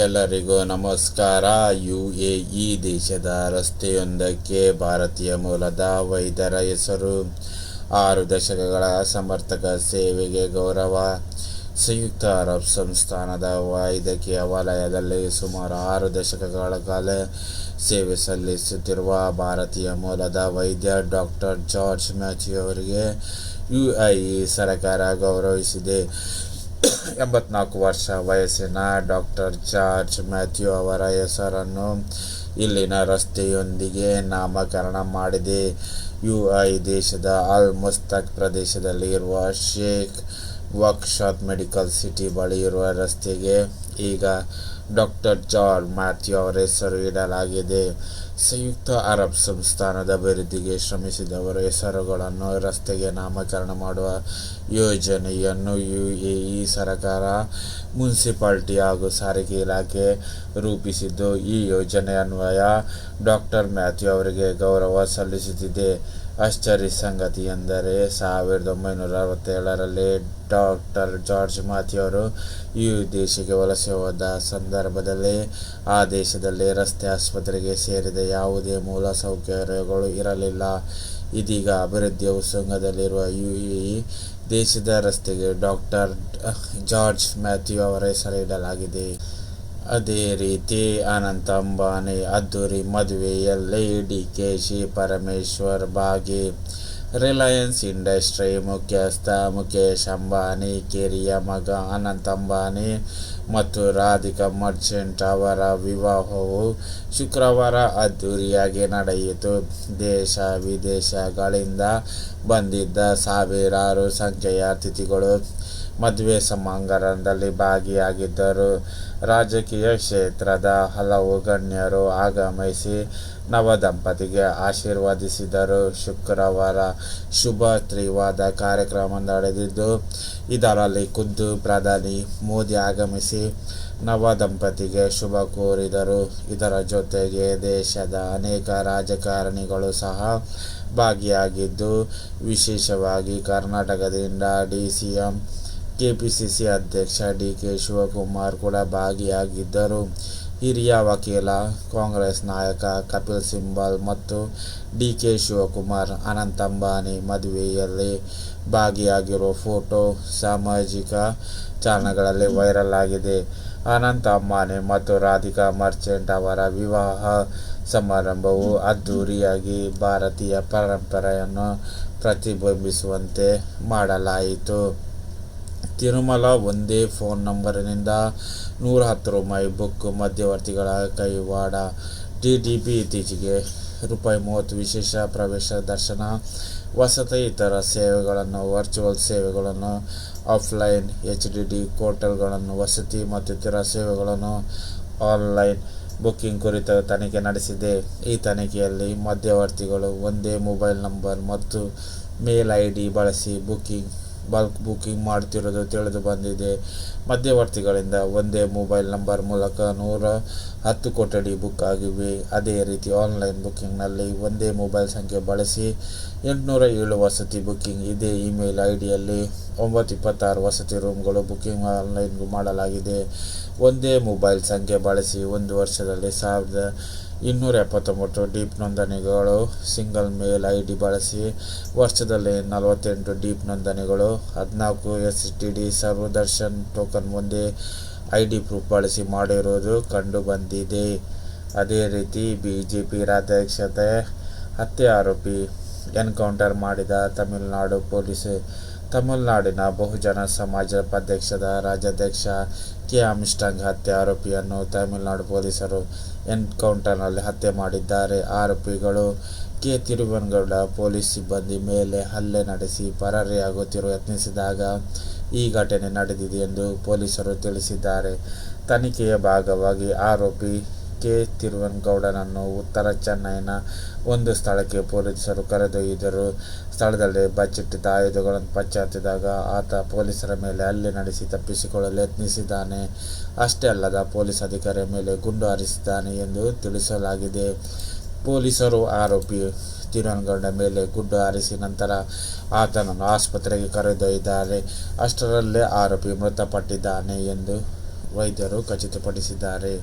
ಎಲ್ಲರಿಗೂ ನಮಸ್ಕಾರ. You A E ದೇಶದ ರಸ್ತೆಯೊಂದಕ್ಕೆ ಭಾರತೀಯ ಮೂಲದ ವೈದ್ಯರ ಹೆಸರು. ಆರು ದಶಕಗಳ ಸಮರ್ಥಕ ಸೇವೆಗೆ ಗೌರವ. ಸಂಯುಕ್ತ ಅರಬ್ ಸಂಸ್ಥಾನದ ವೈದ್ಯಕೀಯ ವಲಯದಲ್ಲಿ ಸುಮಾರು ಆರು ದಶಕಗಳ ಕಾಲ ಸೇವೆ ಸಲ್ಲಿಸುತ್ತಿರುವ ಭಾರತೀಯ ಮೂಲದ ವೈದ್ಯ ಡಾಕ್ಟರ್ ಜಾರ್ಜ್ ಮ್ಯಾಥ್ಯೂ ಅವರಿಗೆ ಯು ಐ ಇ ಸರ್ಕಾರ ಗೌರವಿಸಿದೆ. ಎಂಬತ್ನಾಲ್ಕು ವರ್ಷ ವಯಸ್ಸಿನ ಡಾಕ್ಟರ್ ಜಾರ್ಜ್ ಮ್ಯಾಥ್ಯೂ ಅವರ ಹೆಸರನ್ನು ಇಲ್ಲಿನ ರಸ್ತೆಯೊಂದಿಗೆ ನಾಮಕರಣ ಮಾಡಿದೆ. ಯು ಐ ದೇಶದ ಅಲ್ ಮುಸ್ತಕ್ ಪ್ರದೇಶದಲ್ಲಿ ಇರುವ ಶೇಖ್ ವರ್ಕ್ಶಾಪ್ ಮೆಡಿಕಲ್ ಸಿಟಿ ಬಳಿ ಇರುವ ರಸ್ತೆಗೆ ಈಗ ಡಾಕ್ಟರ್ ಜಾರ್ಜ್ ಮ್ಯಾಥ್ಯೂ ಅವರ ಹೆಸರು ಇಡಲಾಗಿದೆ. ಸಂಯುಕ್ತ ಅರಬ್ ಸಂಸ್ಥಾನದ ಅಭಿವೃದ್ಧಿಗೆ ಶ್ರಮಿಸಿದವರ ಹೆಸರುಗಳನ್ನು ರಸ್ತೆಗೆ ನಾಮಕರಣ ಮಾಡುವ ಯೋಜನೆಯನ್ನು ಯು ಎ ಇ ಸರ್ಕಾರ ಮುನ್ಸಿಪಾಲ್ಟಿ ಹಾಗೂ ಸಾರಿಗೆ ಇಲಾಖೆ ರೂಪಿಸಿದ್ದು. ಈ ಯೋಜನೆ ಅನ್ವಯ ಡಾಕ್ಟರ್ ಮ್ಯಾಥ್ಯೂ ಅವರಿಗೆ ಗೌರವ ಸಲ್ಲಿಸುತ್ತಿದೆ. ಆಶ್ಚರ್ಯ ಸಂಗತಿ ಎಂದರೆ ಸಾವಿರದ ಒಂಬೈನೂರ ಅರವತ್ತೇಳರಲ್ಲಿ ಡಾಕ್ಟರ್ ಜಾರ್ಜ್ ಮಾಥಿಯವರು ಈ ದೇಶಕ್ಕೆ ವಲಸೆ ಹೋದ ಸಂದರ್ಭದಲ್ಲಿ ಆ ದೇಶದಲ್ಲಿ ರಸ್ತೆ ಆಸ್ಪತ್ರೆಗೆ ಸೇರಿದ ಯಾವುದೇ ಮೂಲ ಸೌಕರ್ಯಗಳು ಇರಲಿಲ್ಲ. ಇದೀಗ ಅಭಿವೃದ್ಧಿಯ ಉತ್ಸಂಗದಲ್ಲಿರುವ ಯು ಎ ದೇಶದ ರಸ್ತೆಗೆ ಡಾಕ್ಟರ್ ಜಾರ್ಜ್ ಮ್ಯಾಥ್ಯೂ ಅವರ ಹೆಸರಿಡಲಾಗಿದೆ ಅದೇ ರೀತಿ ಅನಂತ ಅಂಬಾನಿ, ಅದ್ದೂರಿ ಮದುವೆಯಲ್ಲಿ ಡಿ, ಕೆ ಶಿ ಪರಮೇಶ್ವರ್, ಭಾಗಿ, ರಿಲಯನ್ಸ್ ಇಂಡಸ್ಟ್ರಿ, ಮುಖ್ಯಸ್ಥ ಮುಖೇಶ್ ಅಂಬಾನಿ, ಕಿರಿಯ ಮಗ ಅನಂತ ಅಂಬಾನಿ ಮತ್ತು ರಾಧಿಕಾ ಮರ್ಚೆಂಟ್ ಅವರ ವಿವಾಹವು ಶುಕ್ರವಾರ ಅದ್ದೂರಿಯಾಗಿ ನಡೆಯಿತು. ದೇಶ ವಿದೇಶಗಳಿಂದ ಬಂದಿದ್ದ ಸಾವಿರಾರು ಸಂಖ್ಯೆಯ ಅತಿಥಿಗಳು ಮದುವೆ ಸಮಾರಂಭದಲ್ಲಿ ಭಾಗಿಯಾಗಿದ್ದರು. ರಾಜಕೀಯ ಕ್ಷೇತ್ರದ ಹಲವು ಗಣ್ಯರು ಆಗಮಿಸಿ ನವದಂಪತಿಗೆ ಆಶೀರ್ವದಿಸಿದರು. ಶುಕ್ರವಾರ ಶುಭ ತ್ರಿವಾದ ಕಾರ್ಯಕ್ರಮ ನಡೆದಿದ್ದು, ಇದರಲ್ಲಿ ಖುದ್ದು ಪ್ರಧಾನಿ ಮೋದಿ ಆಗಮಿಸಿ ನವದಂಪತಿಗೆ ಶುಭ ಕೋರಿದರು. ಇದರ ಜೊತೆಗೆ ದೇಶದ ಅನೇಕ ರಾಜಕಾರಣಿಗಳು ಸಹ ಭಾಗಿಯಾಗಿದ್ದು, ವಿಶೇಷವಾಗಿ ಕರ್ನಾಟಕದಿಂದ ಡಿ ಸಿ ಎಂ ಕೆಪಿಸಿಸಿ ಅಧ್ಯಕ್ಷ ಡಿ ಕೆ ಶಿವಕುಮಾರ್ ಕೂಡ ಭಾಗಿಯಾಗಿದ್ದರು. ಹಿರಿಯ ವಕೀಲ, ಕಾಂಗ್ರೆಸ್ ನಾಯಕ ಕಪಿಲ್ ಸಿಂಬಲ್ ಮತ್ತು ಡಿ ಕೆ ಶಿವಕುಮಾರ್ ಅನಂತ ಅಂಬಾನಿ ಮದುವೆಯಲ್ಲಿ ಭಾಗಿಯಾಗಿರುವ ಫೋಟೋ ಸಾಮಾಜಿಕ ಚಾನಲ್ಗಳಲ್ಲಿ ವೈರಲ್ ಆಗಿದೆ. ಅನಂತ ಅಂಬಾನಿ ಮತ್ತು ರಾಧಿಕಾ ಮರ್ಚೆಂಟ್ ಅವರ ವಿವಾಹ ಸಮಾರಂಭವು ಅದ್ದೂರಿಯಾಗಿ ಭಾರತೀಯ ಪರಂಪರೆಯನ್ನು ಪ್ರತಿಬಿಂಬಿಸುವಂತೆ ಮಾಡಲಾಯಿತು. ತಿರುಮಲ ಒಂದೇ ಫೋನ್ ನಂಬರಿನಿಂದ ನೂರ ಹತ್ತು ರೂಪಾಯಿ ಬುಕ್ ಮಧ್ಯವರ್ತಿಗಳ ಕೈವಾಡ. ಡಿ ಡಿ ಪಿ ಇತ್ತೀಚೆಗೆ ರೂಪಾಯಿ ಮೂವತ್ತು ವಿಶೇಷ ಪ್ರವೇಶ ದರ್ಶನ, ವಸತಿ ಇತರ ಸೇವೆಗಳನ್ನು, ವರ್ಚುವಲ್ ಸೇವೆಗಳನ್ನು, ಆಫ್ಲೈನ್, ಎಚ್ ಡಿ ಡಿ ಪೋರ್ಟಲ್ಗಳನ್ನು, ವಸತಿ ಮತ್ತು ಇತರ ಸೇವೆಗಳನ್ನು ಆನ್ಲೈನ್ ಬುಕ್ಕಿಂಗ್ ಕುರಿತ ತನಿಖೆ ನಡೆಸಿದೆ. ಈ ತನಿಖೆಯಲ್ಲಿ ಮಧ್ಯವರ್ತಿಗಳು ಒಂದೇ ಮೊಬೈಲ್ ನಂಬರ್ ಮತ್ತು ಮೇಲ್ ಐ ಡಿ ಬಳಸಿ ಬುಕ್ಕಿಂಗ್ ಬಲ್ಕ್ ಬುಕ್ಕಿಂಗ್ ಮಾಡುತ್ತಿರುವುದು ತಿಳಿದು ಬಂದಿದೆ. ಮಧ್ಯವರ್ತಿಗಳಿಂದ ಒಂದೇ ಮೊಬೈಲ್ ನಂಬರ್ ಮೂಲಕ ನೂರ ಹತ್ತು ಕೊಠಡಿ ಬುಕ್ ಆಗಿವೆ. ಅದೇ ರೀತಿ ಆನ್ಲೈನ್ ಬುಕ್ಕಿಂಗ್ನಲ್ಲಿ ಒಂದೇ ಮೊಬೈಲ್ ಸಂಖ್ಯೆ ಬಳಸಿ ಎಂಟುನೂರ ಏಳು ವಸತಿ ಬುಕ್ಕಿಂಗ್ ಇದೇ. ಇಮೇಲ್ ಐ ಡಿಯಲ್ಲಿ ಒಂಬತ್ತು ಇಪ್ಪತ್ತಾರು ವಸತಿ ರೂಮ್ಗಳು ಬುಕ್ಕಿಂಗ್ ಆನ್ಲೈನ್ ಮಾಡಲಾಗಿದೆ. ಒಂದೇ ಮೊಬೈಲ್ ಸಂಖ್ಯೆ ಬಳಸಿ ಒಂದು ವರ್ಷದಲ್ಲಿ ಸಾವಿರದ ಇನ್ನೂರ ಎಪ್ಪತ್ತೊಂಬತ್ತು ಡೀಪ್ ನೋಂದಣಿಗಳು, ಸಿಂಗಲ್ ಮೇಲ್ ಐ ಡಿ ಬಳಸಿ ವರ್ಷದಲ್ಲಿ ನಲವತ್ತೆಂಟು ಡೀಪ್ ನೋಂದಣಿಗಳು, ಹದಿನಾಲ್ಕು ಎಸ್ ಟಿ ಡಿ ಸರ್ವದರ್ಶನ್ ಟೋಕನ್ ಮುಂದೆ ಐ ಡಿ ಪ್ರೂಫ್ ಬಳಸಿ ಮಾಡಿರುವುದು ಕಂಡುಬಂದಿದೆ. ಅದೇ ರೀತಿ ಬಿ ಜೆ ಪಿ ರಾಜ್ಯಾಧ್ಯಕ್ಷತೆ ಹತ್ಯೆ ಆರೋಪಿ ಎನ್ಕೌಂಟರ್ ಮಾಡಿದ ತಮಿಳುನಾಡು ಪೊಲೀಸ್ ತಮಿಳುನಾಡಿನ ಬಹುಜನ ಸಮಾಜ ಪಕ್ಷದ ರಾಜ್ಯಾಧ್ಯಕ್ಷ ಕೆ. ಆಮ್ಸ್ಟ್ರಾಂಗ್ ಹತ್ಯೆ ಆರೋಪಿಯನ್ನು ತಮಿಳುನಾಡು ಪೊಲೀಸರು ಎನ್ಕೌಂಟರ್ನಲ್ಲಿ ಹತ್ಯೆ ಮಾಡಿದ್ದಾರೆ. ಆರೋಪಿಗಳು ಕೆ. ತಿರುವನಗೌಡ ಪೊಲೀಸ್ ಸಿಬ್ಬಂದಿ ಮೇಲೆ ಹಲ್ಲೆ ನಡೆಸಿ ಪರಾರಿಯಾಗುತ್ತಿರುವ ಯತ್ನಿಸಿದಾಗ ಈ ಘಟನೆ ನಡೆದಿದೆ ಎಂದು ಪೊಲೀಸರು ತಿಳಿಸಿದ್ದಾರೆ. ತನಿಖೆಯ ಭಾಗವಾಗಿ ಆರೋಪಿ ಕೆ ತಿರುವನ್ಗೌಡನನ್ನು ಉತ್ತರ ಚೆನ್ನೈನ ಒಂದು ಸ್ಥಳಕ್ಕೆ ಪೊಲೀಸರು ಕರೆದೊಯ್ದರು. ಸ್ಥಳದಲ್ಲಿ ಬಚ್ಚಿಟ್ಟಿದ್ದ ಆಯುಧಗಳನ್ನು ಪಚ್ಚಾತ್ತಿದಾಗ ಆತ ಪೊಲೀಸರ ಮೇಲೆ ಹಲ್ಲೆ ನಡೆಸಿ ತಪ್ಪಿಸಿಕೊಳ್ಳಲು ಯತ್ನಿಸಿದ್ದಾನೆ. ಅಷ್ಟೇ ಅಲ್ಲದ ಪೊಲೀಸ್ ಅಧಿಕಾರಿಯ ಮೇಲೆ ಗುಂಡು ಹಾರಿಸಿದ್ದಾನೆ ಎಂದು ತಿಳಿಸಲಾಗಿದೆ. ಪೊಲೀಸರು ಆರೋಪಿ ತಿರುವನ್ಗೌಡ ಮೇಲೆ ಗುಂಡು ಹಾರಿಸಿ ನಂತರ ಆತನನ್ನು ಆಸ್ಪತ್ರೆಗೆ ಕರೆದೊಯ್ದಿದ್ದಾರೆ. ಅಷ್ಟರಲ್ಲೇ ಆರೋಪಿ ಮೃತಪಟ್ಟಿದ್ದಾನೆ ಎಂದು ವೈದ್ಯರು ಖಚಿತಪಡಿಸಿದ್ದಾರೆ.